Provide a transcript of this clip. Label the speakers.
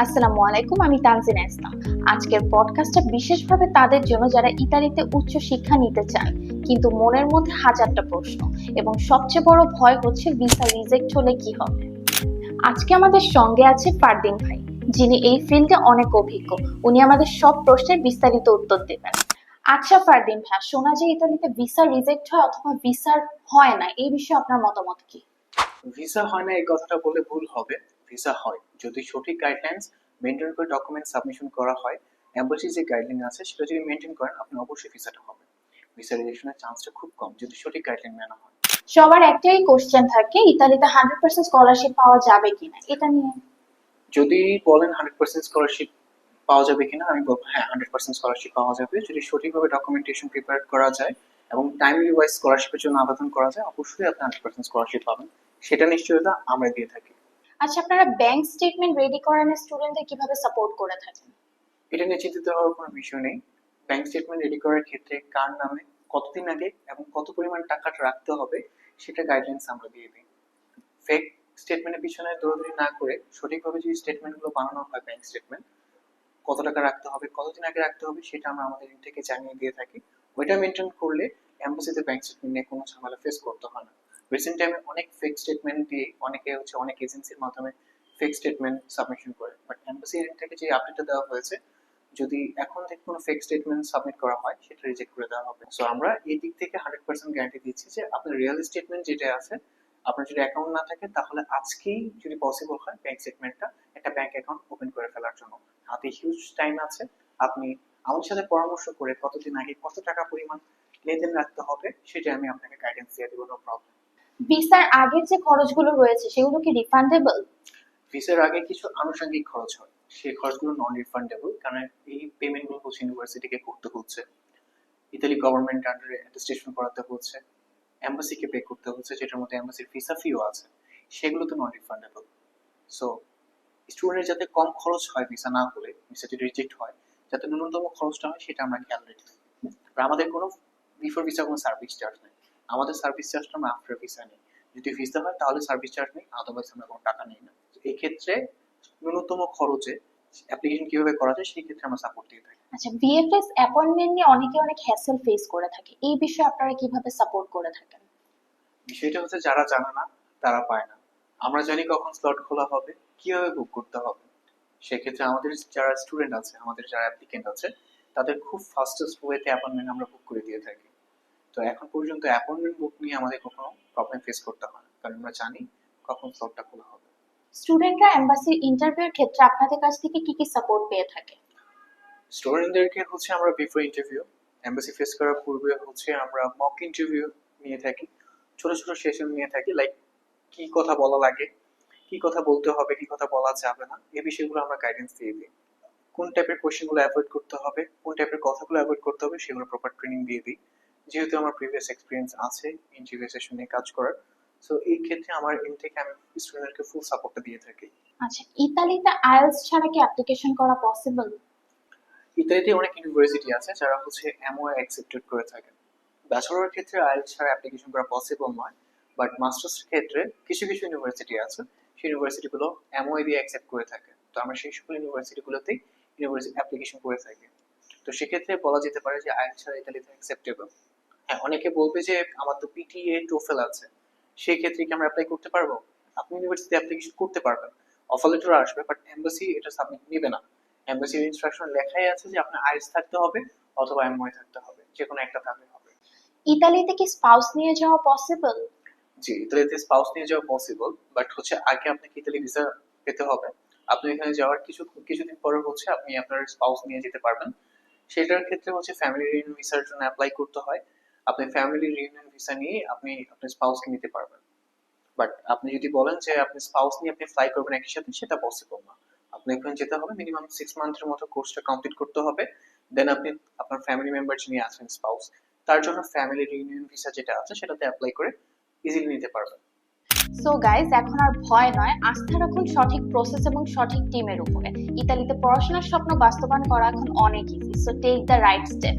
Speaker 1: আসসালামু আলাইকুম, আমি ইসলাম আজকের পডকাস্টটা বিশেষভাবে তাদের জন্য যারা ইতালিতে উচ্চ শিক্ষা নিতে চান, কিন্তু মনের মধ্যে হাজারটা প্রশ্ন এবং সবচেয়ে বড় ভয় হচ্ছে ভিসা রিজেক্ট হলে কি হবে। আজকে আমাদের সঙ্গে আছে ফারদিন ভাই, যিনি এই ফিল্ডে অনেক অভিজ্ঞ। উনি আমাদের সব প্রশ্নের বিস্তারিত উত্তর দেবেন। আচ্ছা ফারদিন ভাই, শোনা যায় ইতালিতে ভিসা রিজেক্ট হয় অথবা ভিসার হয় না, এই বিষয়ে আপনার মতামত কি?
Speaker 2: ভিসা হয় না এই কথাটা বলে ভুল হবে। ভিসা হয়। যদি সঠিক গাইডলাইন্স মেনটেন করে ডকুমেন্ট সাবমিশন করা হয় এম্বাসি যে গাইডলাইন আছে সেটা যদি মেনটেন করেন আপনি অবশ্যই ভিসাটা হবে। ভিসা রিজেকশনের চান্সটা খুব কম যদি সঠিক গাইডলাইন মেনে হয়।
Speaker 1: সবার একটাই কোশ্চেন থাকে ইতালিতে হান্ড্রেড পার্সেন্ট স্কলারশিপ পাওয়া যাবে কিনা? এটা নিয়ে।
Speaker 2: যদি বলেন হান্ড্রেড পার্সেন্ট স্কলারশিপ পাওয়া যাবে কিনা আমি বলব হ্যাঁ হান্ড্রেড পার্সেন্ট স্কলারশিপ পাওয়া যাবে। যদি সঠিকভাবে ডকুমেন্টেশন প্রিপেয়ার করা যায় এবং টাইমলি ওয়াইজ স্কলারশিপের জন্য আবেদন করা যায় অবশ্যই আপনি হান্ড্রেড পার্সেন্ট স্কলারশিপ পাবেন। সেটা নিশ্চয়তা আমরা দিয়ে থাকি।
Speaker 1: আচ্ছা আপনারা ব্যাংক স্টেটমেন্ট রেডি করানোর স্টুডেন্টদের কীভাবে সাপোর্ট করে থাকেন?
Speaker 2: এটা নিয়ে চিন্তিত হওয়ার কোনো বিষয় নেই। ব্যাংক স্টেটমেন্ট রেডি করার ক্ষেত্রে কার নামে কতদিন আগে এবং কত পরিমাণ টাকাটা রাখতে হবে সেটা গাইডলাইন্স আমরা দিয়ে দিই। ফেক স্টেটমেন্টের পিছনে দৌড়াদৌড়ি না করে সঠিকভাবে যদি স্টেটমেন্টগুলো বানানো হয় ব্যাংক স্টেটমেন্ট কত টাকা রাখতে হবে কতদিন আগে রাখতে হবে সেটা আমরা আমাদের থেকে জানিয়ে দিয়ে থাকি। ওইটা মেনটেন করলে এম্বাসিতে ব্যাংক স্টেটমেন্ট নিয়ে কোনো ঝামেলা ফেস করতে হয় না। রিসেন্ট টাইমে অনেক ফেক স্টেটমেন্ট দিয়ে অনেকে হচ্ছে অনেক এজেন্সির মাধ্যমে ফেক স্টেটমেন্ট সাবমিশন করে। বাট এম্বাসি থেকে যে আপডেটটা দেওয়া হয়েছে, যদি এখন থেকে কোনো ফেক স্টেটমেন্ট সাবমিট করা হয়, সেটা রিজেক্ট করে দেওয়া হবে। সো আমরা এই দিক থেকে হান্ড্রেড পার্সেন্ট গ্যারান্টি দিচ্ছি যে আপনার রিয়েল স্টেটমেন্ট যেটা আছে, আপনার যদি অ্যাকাউন্ট না থাকে, তাহলে আজকেই যদি পসিবল হয় ব্যাংক স্টেটমেন্টটা একটা ব্যাংক অ্যাকাউন্ট ওপেন করে ফেলার জন্য। হাতে হিউজ টাইম আছে, আপনি আমার সাথে পরামর্শ করে কতদিন আগে কত টাকা পরিমাণ লেনদেন রাখতে হবে, সেটা আমি আপনাকে গাইডেন্স দিয়ে দেবো নো প্রবলেম
Speaker 1: ভিসার আগের যে খরচগুলো রয়েছে, সেগুলো কি রিফান্ডেবল
Speaker 2: ভিসার আগে কিছু আনুষঙ্গিক খরচ হয়। সেই খরচগুলো নন রিফান্ডেবল কারণ এই পেমেন্টগুলো হচ্ছে ইউনিভার্সিটিকে করতে হচ্ছে। ইতালি গভর্নমেন্ট আন্ডারে অ্যাটেস্টেশন করাতে হচ্ছে। এম্বাসিকে পে করতে হচ্ছে, যেটার মধ্যে এম্বাসির ভিসা ফিও আছে। সেগুলো তো নন রিফান্ডেবল সো স্টুডেন্টের যাতে কম খরচ হয় ভিসা না হলে ভিসা যদি রিজেক্ট হয়, যাতে ন্যূনতম খরচটা হয়, সেটা আমরা খেয়াল রাখি। আমাদের কোনো বিফোর ভিসা কোনো সার্ভিস চার্জ নেই। আমাদের সার্ভিস চার্জটা আমরা আফটার ভিসা নেই। যদি ভিসা হয় তাহলে সার্ভিস চার্জ নেই আদারওয়াইজ আমরা কোনো টাকা নেই না। এই ক্ষেত্রে ন্যূনতম খরচে অ্যাপ্লিকেশন কীভাবে করা যায় সেই ক্ষেত্রে আমরা সাপোর্ট দিয়ে থাকি।
Speaker 1: আচ্ছা ভিএফএস অ্যাপয়েন্টমেন্ট নিয়ে অনেকে অনেক হ্যাসেল ফেস করে থাকে। এই বিষয়ে আপনারা কীভাবে সাপোর্ট করে থাকেন?
Speaker 2: বিষয়টা হচ্ছে যারা জানে না তারা পায় না। আমরা জানি কখন স্লট খোলা হবে কীভাবে বুক করতে হবে। সেক্ষেত্রে আমাদের যারা স্টুডেন্ট আছে আমাদের যারা অ্যাপ্লিকেন্ট আছে তাদের খুব ফাস্টেস্ট ওয়েতে অ্যাপয়েন্টমেন্ট আমরা বুক করে দিয়ে থাকি। তো এখন পর্যন্ত অ্যাপয়েন্টমেন্ট বুক নিয়ে আমাদের কোনো প্রবলেম ফেস করতে হয় কারণ আমরা জানি কখন স্লটটা খোলা হবে।
Speaker 1: স্টুডেন্টরা এম্বাসির ইন্টারভিউর ক্ষেত্রে আপনাদের কাছ থেকে কি কি সাপোর্ট পেয়ে থাকে?
Speaker 2: স্টুডেন্টদেরকে হচ্ছে আমরা বিফোর ইন্টারভিউ এমবাসি ফেস করার পূর্বে হচ্ছে আমরা মক ইন্টারভিউ নিয়ে থাকি ছোট ছোট সেশন নিয়ে থাকি লাইক কি কথা বলা লাগে কি কথা বলতে হবে কি কথা বলা যাবে না এই বিষয়গুলো আমরা গাইডেন্স দিয়ে দিই। কোন টাইপের কোয়েশ্চেনগুলো অ্যাভয়েড করতে হবে কোন টাইপের কথাগুলো অ্যাভয়েড করতে হবে সেগুলো প্রপার ট্রেনিং দিয়ে দিই। যেহেতু আমার প্রিভিয়াস এক্সপিরিয়েন্স আছে ইন্টারভিউ সেশন কাজ করার সো এই ক্ষেত্রে আমার এন থেকে আমি স্টুডেন্টকে ফুল সাপোর্টটা দিয়ে থাকি।
Speaker 1: আচ্ছা ইতালিতে আইএলস ছাড়া কি অ্যাপ্লিকেশন করা পসিবল
Speaker 2: ইত্যাদি অনেক ইউনিভার্সিটি আছে যারা হচ্ছে এমও অ্যাকসেপ্টেড করে থাকেন ব্যাচেলরের ক্ষেত্রে আইএলস ছাড়া অ্যাপ্লিকেশন করা পসিবল নয় বাট মাস্টার্স ক্ষেত্রে কিছু কিছু ইউনিভার্সিটি আছে সেই ইউনিভার্সিটিগুলো এমও দিয়ে অ্যাকসেপ্ট করে থাকে। তো আমরা সেই সকল ইউনিভার্সিটিগুলোতেই ইউনিভার্সিটি অ্যাপ্লিকেশন করে থাকি। তো সেক্ষেত্রে বলা যেতে পারে যে আইএলস ছাড়া ইতালিতে অ্যাকসেপ্টেবল হ্যাঁ অনেকে বলবে যে আমার তো পিটিএ টোফেল আছে সেই ক্ষেত্রে কি আমরা অ্যাপ্লাই করতে পারব? আপনি ইউনিভার্সিটি অ্যাপ্লিকেশন করতে পারবেন। অফার লেটার আসবে বাট এম্বাসি এটা সাবমিট নেবে না। এম্বাসির ইনস্ট্রাকশন লেখাই আছে যে আপনার আইএস থাকতে হবে অথবা এমওআই থাকতে হবে যে কোনো একটা থাকলে হবে।
Speaker 1: ইতালিতে কি স্পাউস নিয়ে যাওয়া পসিবল
Speaker 2: জি ইতালিতে স্পাউস নিয়ে যাওয়া পসিবল বাট হচ্ছে আগে আপনাকে ইতালি ভিসা পেতে হবে। আপনি এখানে যাওয়ার কিছু কিছুদিন পরে হচ্ছে আপনি আপনার স্পাউস নিয়ে যেতে পারবেন। সেটার ক্ষেত্রে হচ্ছে ফ্যামিলি ভিসার জন্য অ্যাপ্লাই করতে হয়। আপনি ফ্যামিলি রিউনিয়ন ভিসা নিয়ে আপনি আপনার স্পাউসকে নিতে পারবেন। বাট আপনি যদি বলেন যে আপনি স্পাউস নিয়ে আপনি ফ্লাই করবেন একই সাথে, সেটা পসিবল না। আপনি এখানে যেতে হবে মিনিমাম সিক্স মান্থের মতো কোর্সটা কমপ্লিট করতে হবে। দেন আপনি আপনার ফ্যামিলি মেম্বার যিনি আছেন স্পাউস তার জন্য ফ্যামিলি রিউনিয়ন ভিসা যেটা আছে, সেটাতে অ্যাপ্লাই করে ইজিলি নিতে পারবেন।
Speaker 1: সো গাইজ এখন আর ভয় নয়, আস্থা রাখুন সঠিক প্রসেস এবং সঠিক টিমের উপরে। ইতালিতে পড়াশোনার স্বপ্ন বাস্তবায়ন করা এখন অনেক easy so take the right step